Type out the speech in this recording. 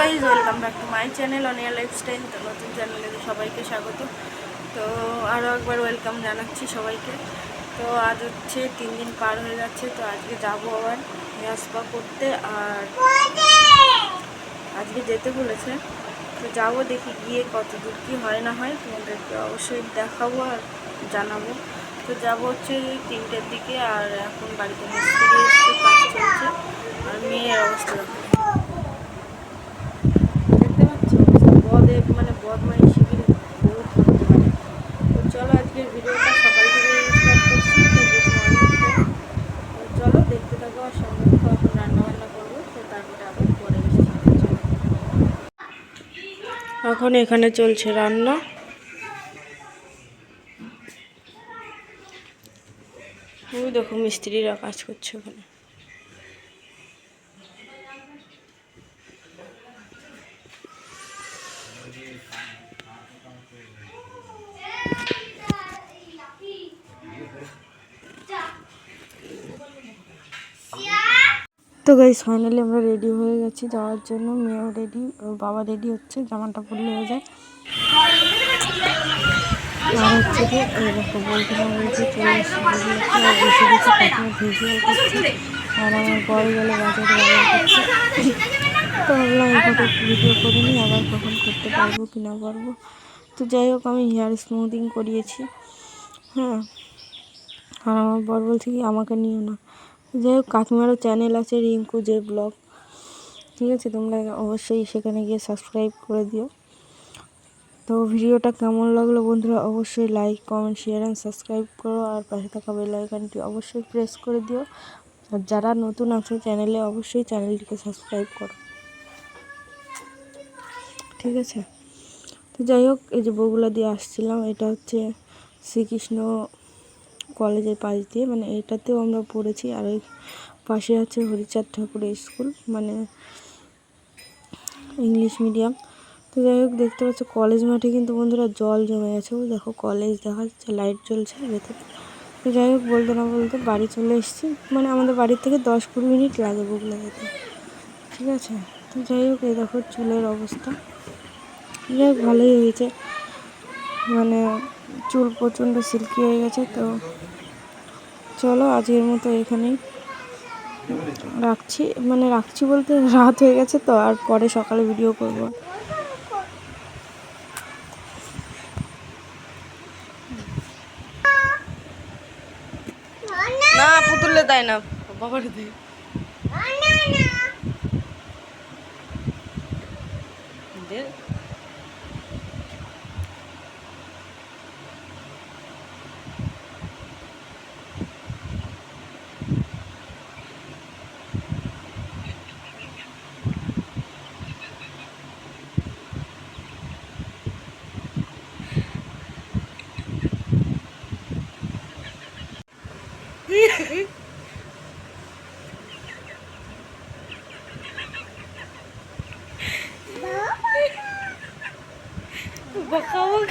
Guys welcome back to my channel Aniya lifestyle তো নতুন চ্যানেলে সবাইকে স্বাগত। তো আরও একবার ওয়েলকাম জানাচ্ছি সবাইকে। তো আজ হচ্ছে তিন দিন পার হয়ে যাচ্ছে, তো আজকে যাব আবার হেয়ার করতে আর আজকে যেতে বলেছে। তো যাব দেখি গিয়ে কত দূর কী হয় না হয়, তোমাদেরকে অবশ্যই দেখাবো আর জানাব। তো যাব হচ্ছে তিনটের দিকে আর এখন বাড়িতে মিস্ত্রি কাজ চলছে, আর মেয়ের অবস্থা দেখো। দেখতে পাচ্ছ বদে মানে বদমাই শিবিরে বহুত করতে পারে তো চলো আজকের ভিডিওটা সকাল থেকে স্টার্ট করছি তো গুড মর্নিং তো চলো দেখতে থাকো আর সঙ্গে থাকো, এখন রান্না বান্না করব তো তারপরে আবার পরে এসেছি চলো এখন এখানে চলছে রান্না। ওই দেখো মিস্ত্রিরা কাজ করছে ওখানে। তো গাইস ফাইনালি আমরা রেডি হয়ে গেছি যাওয়ার জন্য। মেয়েও রেডি ওর বাবা রেডি হচ্ছে, জামাটা পরলে হয়ে যায়। আর হচ্ছে যে বলতে না বলতে চলে আর এসে গেছে কাকিমা ভিডিও করছে। আর আমার বড় গেলে বাজারে বাজার করছে তো ভাবলাম এখানে ভিডিও করে নিই, আবার কখন করতে পারব কি না পারব। তো যাই হোক, আমি হেয়ার স্মুথিং করিয়েছি। হ্যাঁ। আর আমার বর বলছে কি, আমাকে নিও না। যাই হোক কাকিমারও চ্যানেল আছে, রিঙ্কু যে ব্লগ ঠিক আছে, তোমরা অবশ্যই সেখানে গিয়ে সাবস্ক্রাইব করে দিও। তো ভিডিওটা কেমন লাগল বন্ধুরা, অবশ্যই like comment share and subscribe করো। আর পাশে থাকা বেল আইকনটি অবশ্যই প্রেস করে দিও। আর যারা নতুন আছো চ্যানেলে অবশ্যই চ্যানেলটিকে সাবস্ক্রাইব করো। ঠিক আছে? তো যাই হোক এই যে বগুলা দিয়ে আসছিলাম, এটা হচ্ছে শ্রীকৃষ্ণ কলেজের পাশ দিয়ে মানে এটাতেও আমরা পড়েছি। আর ওই পাশে আছে হরিচাঁদ ঠাকুরের স্কুল মানে ইংলিশ মিডিয়াম। তো যাই হোক, দেখতে পাচ্ছ কলেজ মাঠে কিন্তু বন্ধুরা জল জমে গেছে। দেখো, কলেজ দেখা যাচ্ছে লাইট জ্বলছে ভেতরে। তো যাই হোক, বলতে না বলতে বাড়ি চলে এসেছি। মানে আমাদের বাড়ির থেকে দশ কুড়ি মিনিট লাগে বগুলা যেতে। ঠিক আছে? তো যাই হোক, এই দেখো চুলের অবস্থা। যাই হোক, ভালোই হয়েছে। মানে চুল প্রচণ্ড সিল্কি হয়ে গেছে তো চলো আজকের মতো এখানেই রাখছি। মানে রাখছি বলতে রাত হয়ে গেছে তো আর পরে সকালে ভিডিও করব। না পুতুলে দেয় না বাবার দেয় দে। Bakalım.